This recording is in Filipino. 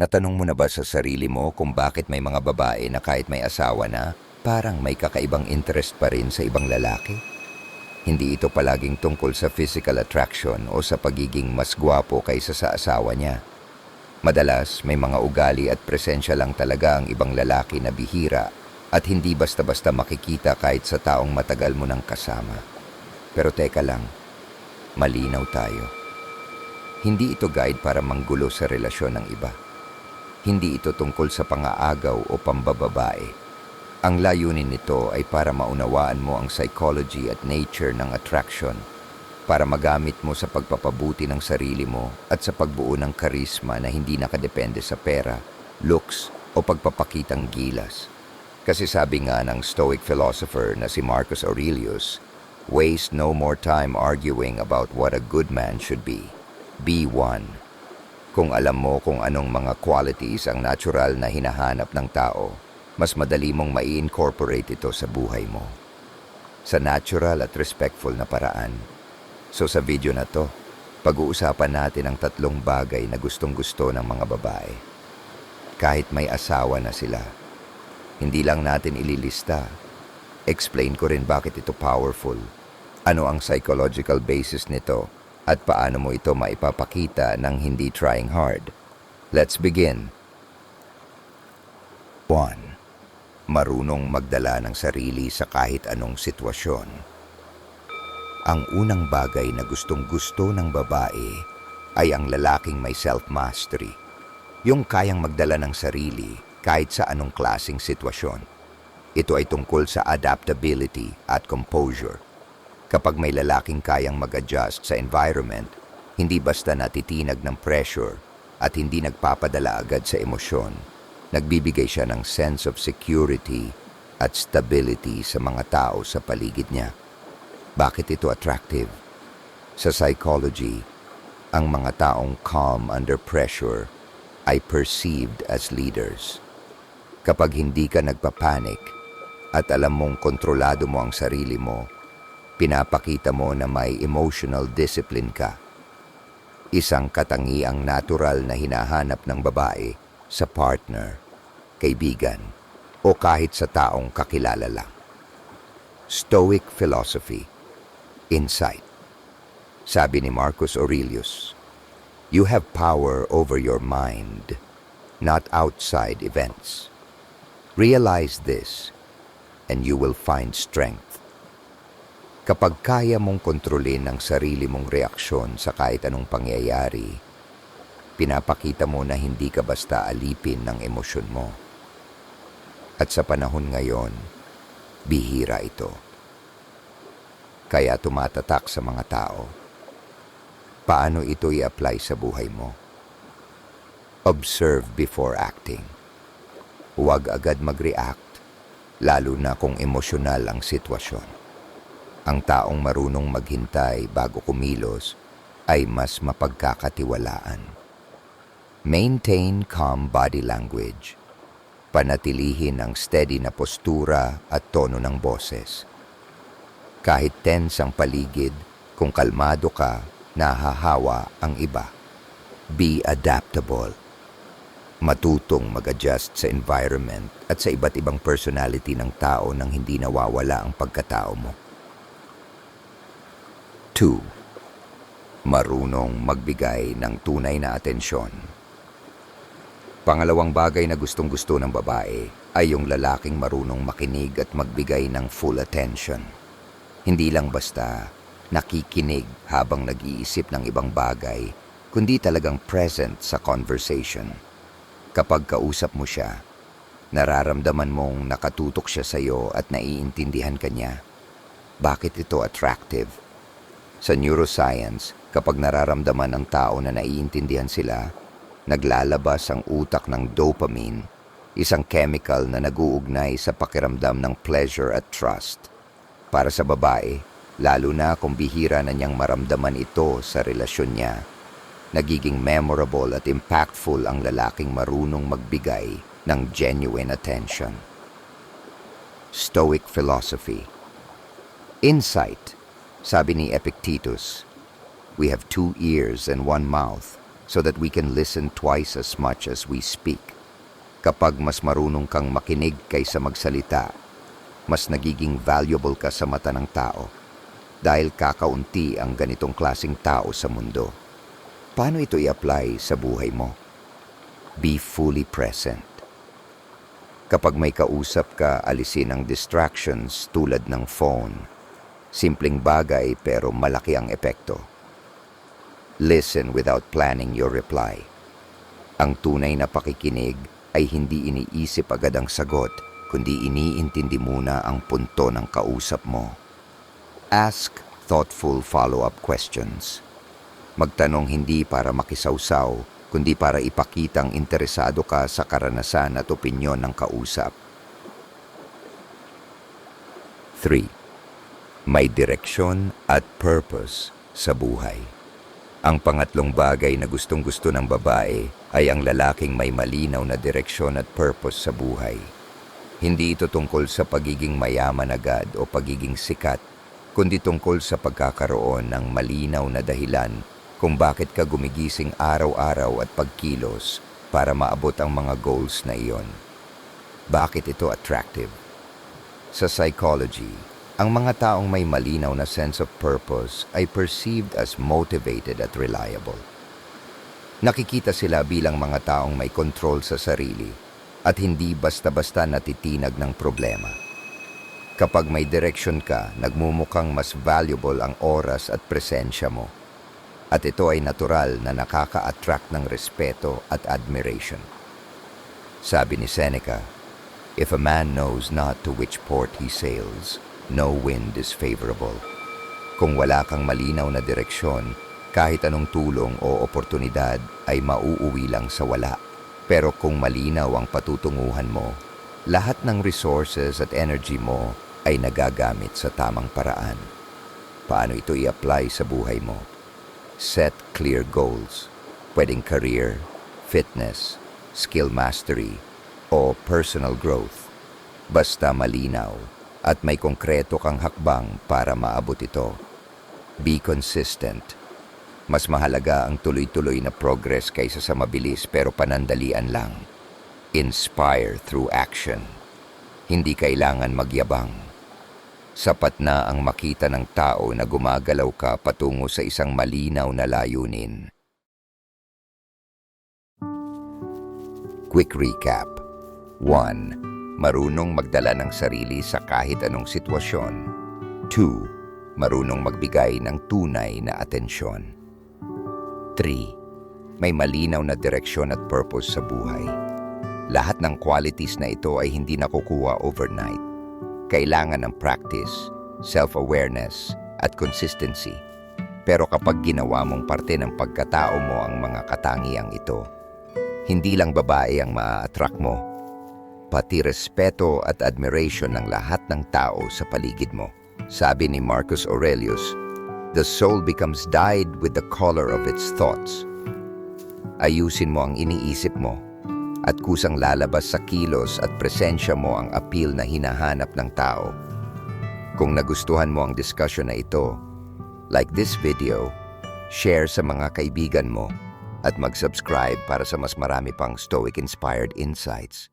Natanong mo na ba sa sarili mo kung bakit may mga babae na kahit may asawa na, parang may kakaibang interest pa rin sa ibang lalaki? Hindi ito palaging tungkol sa physical attraction o sa pagiging mas gwapo kaysa sa asawa niya. Madalas, may mga ugali at presensya lang talaga ang ibang lalaki na bihira at hindi basta-basta makikita kahit sa taong matagal mo nang kasama. Pero teka lang, malinaw tayo. Hindi ito guide para manggulo sa relasyon ng iba. Hindi ito tungkol sa pangaagaw o pambababae. Ang layunin nito ay para maunawaan mo ang psychology at nature ng attraction, para magamit mo sa pagpapabuti ng sarili mo at sa pagbuo ng karisma na hindi nakadepende sa pera, looks o pagpapakitang gilas. Kasi sabi nga ng Stoic philosopher na si Marcus Aurelius, waste no more time arguing about what a good man should be. Be one. Kung alam mo kung anong mga qualities ang natural na hinahanap ng tao, mas madali mong mai-incorporate ito sa buhay mo. Sa natural at respectful na paraan. So sa video na to, pag-uusapan natin ang tatlong bagay na gustong gusto ng mga babae. Kahit may asawa na sila. Hindi lang natin ililista. Explain ko rin bakit ito powerful. Ano ang psychological basis nito at paano mo ito maipapakita ng hindi trying hard. Let's begin. 1. Marunong magdala ng sarili sa kahit anong sitwasyon. Ang unang bagay na gustong gusto ng babae ay ang lalaking may self-mastery. Yung kayang magdala ng sarili kahit sa anong klasing sitwasyon. Ito ay tungkol sa adaptability at composure. Kapag may lalaking kayang mag-adjust sa environment, hindi basta natitinag ng pressure at hindi nagpapadala agad sa emosyon, nagbibigay siya ng sense of security at stability sa mga tao sa paligid niya. Bakit ito attractive? Sa psychology, ang mga taong calm under pressure ay perceived as leaders. Kapag hindi ka nagpapanik at alam mong kontrolado mo ang sarili mo, pinapakita mo na may emotional discipline ka. Isang katangiang natural na hinahanap ng babae sa partner, kaibigan, o kahit sa taong kakilala lang. Stoic Philosophy Insight Sabi ni Marcus Aurelius, You have power over your mind, not outside events. Realize this, and you will find strength. Kapag kaya mong kontrolin ang sarili mong reaksyon sa kahit anong pangyayari, pinapakita mo na hindi ka basta alipin ng emosyon mo. At sa panahon ngayon, bihira ito. Kaya tumatatak sa mga tao. Paano ito i-apply sa buhay mo? Observe before acting. Huwag agad mag-react, lalo na kung emosyonal ang sitwasyon. Ang taong marunong maghintay bago kumilos ay mas mapagkakatiwalaan. Maintain calm body language. Panatilihin ang steady na postura at tono ng boses. Kahit tense ang paligid, kung kalmado ka, nahahawa ang iba. Be adaptable. Matutong mag-adjust sa environment at sa iba't ibang personality ng tao nang hindi nawawala ang pagkatao mo. 2. Marunong magbigay ng tunay na atensyon. Pangalawang bagay na gustong-gusto ng babae ay yung lalaking marunong makinig at magbigay ng full attention. Hindi lang basta nakikinig habang nag-iisip ng ibang bagay, kundi talagang present sa conversation. Kapag kausap mo siya, nararamdaman mong nakatutok siya sa iyo at naiintindihan ka niya. Bakit ito attractive? Sa neuroscience, kapag nararamdaman ng tao na naiintindihan sila, naglalabas ang utak ng dopamine, isang chemical na naguugnay sa pakiramdam ng pleasure at trust. Para sa babae, lalo na kung bihira na niyang maramdaman ito sa relasyon niya, nagiging memorable at impactful ang lalaking marunong magbigay ng genuine attention. Stoic Philosophy Insight, sabi ni Epictetus, We have two ears and one mouth, so that we can listen twice as much as we speak. Kapag mas marunong kang makinig kaysa magsalita, mas nagiging valuable ka sa mata ng tao dahil kakaunti ang ganitong klasing tao sa mundo. Paano ito i-apply sa buhay mo? Be fully present. Kapag may kausap ka, alisin ang distractions tulad ng phone. Simpleng bagay pero malaki ang epekto. Listen without planning your reply. Ang tunay na pakikinig ay hindi iniisip agad ang sagot, kundi iniintindi muna ang punto ng kausap mo. Ask thoughtful follow-up questions. Magtanong hindi para makisawsaw, kundi para ipakitang interesado ka sa karanasan at opinyon ng kausap. 3. May direksyon at purpose sa buhay. Ang pangatlong bagay na gustong-gusto ng babae ay ang lalaking may malinaw na direksyon at purpose sa buhay. Hindi ito tungkol sa pagiging mayaman agad o pagiging sikat, kundi tungkol sa pagkakaroon ng malinaw na dahilan kung bakit ka gumigising araw-araw at pagkilos para maabot ang mga goals na iyon. Bakit ito attractive? Sa psychology, ang mga taong may malinaw na sense of purpose ay perceived as motivated at reliable. Nakikita sila bilang mga taong may control sa sarili at hindi basta-basta natitinag ng problema. Kapag may direction ka, nagmumukhang mas valuable ang oras at presensya mo. At ito ay natural na nakaka-attract ng respeto at admiration. Sabi ni Seneca, If a man knows not to which port he sails, no wind is favorable. Kung wala kang malinaw na direksyon, kahit anong tulong o oportunidad ay mauuwi lang sa wala. Pero kung malinaw ang patutunguhan mo, lahat ng resources at energy mo ay nagagamit sa tamang paraan. Paano ito i-apply sa buhay mo? Set clear goals. Pwedeng career, fitness, skill mastery, o personal growth. Basta malinaw at may konkreto kang hakbang para maabot ito. Be consistent. Mas mahalaga ang tuloy-tuloy na progress kaysa sa mabilis pero panandalian lang. Inspire through action. Hindi kailangan magyabang. Sapat na ang makita ng tao na gumagalaw ka patungo sa isang malinaw na layunin. Quick recap. 1. Marunong magdala ng sarili sa kahit anong sitwasyon. 2. Marunong magbigay ng tunay na atensyon. 3. May malinaw na direksyon at purpose sa buhay. Lahat ng qualities na ito ay hindi nakukuha overnight. Kailangan ng practice, self-awareness, at consistency. Pero kapag ginawa mong parte ng pagkatao mo ang mga katangiang ito, hindi lang babae ang maa-attract mo, pati respeto at admiration ng lahat ng tao sa paligid mo. Sabi ni Marcus Aurelius, The soul becomes dyed with the color of its thoughts. Ayusin mo ang iniisip mo at kusang lalabas sa kilos at presensya mo ang appeal na hinahanap ng tao. Kung nagustuhan mo ang discussion na ito, like this video, share sa mga kaibigan mo, at mag-subscribe para sa mas marami pang Stoic-inspired insights.